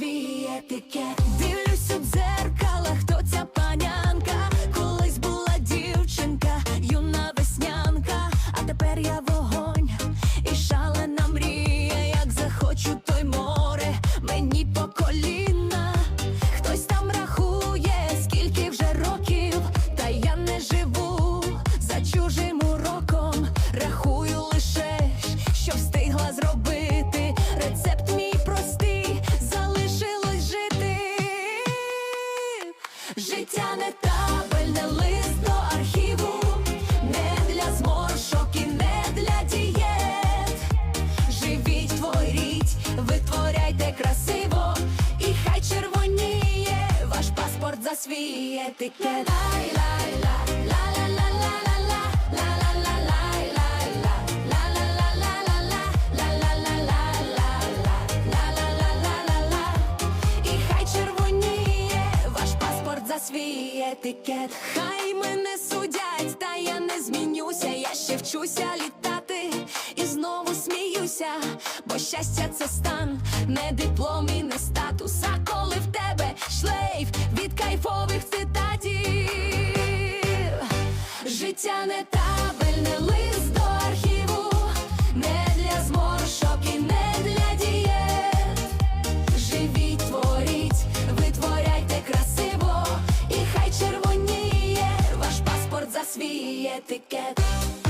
свій етикет. Дивлюсь у дзеркало, Життя не табель, не лист до архіву, не для зморшок і не для дієт. Живіть, творіть, витворяйте красиво, і хай червоніє ваш паспорт за свій етикет. Лай-лай-ла, ла-ла-ла-ла-ла-ла, свій етикет. Хай мене судять, та я не змінюся. Я ще вчуся літати і знову сміюся, бо щастя це стан, не диплом і не статус, а коли в тебе must be etiquette.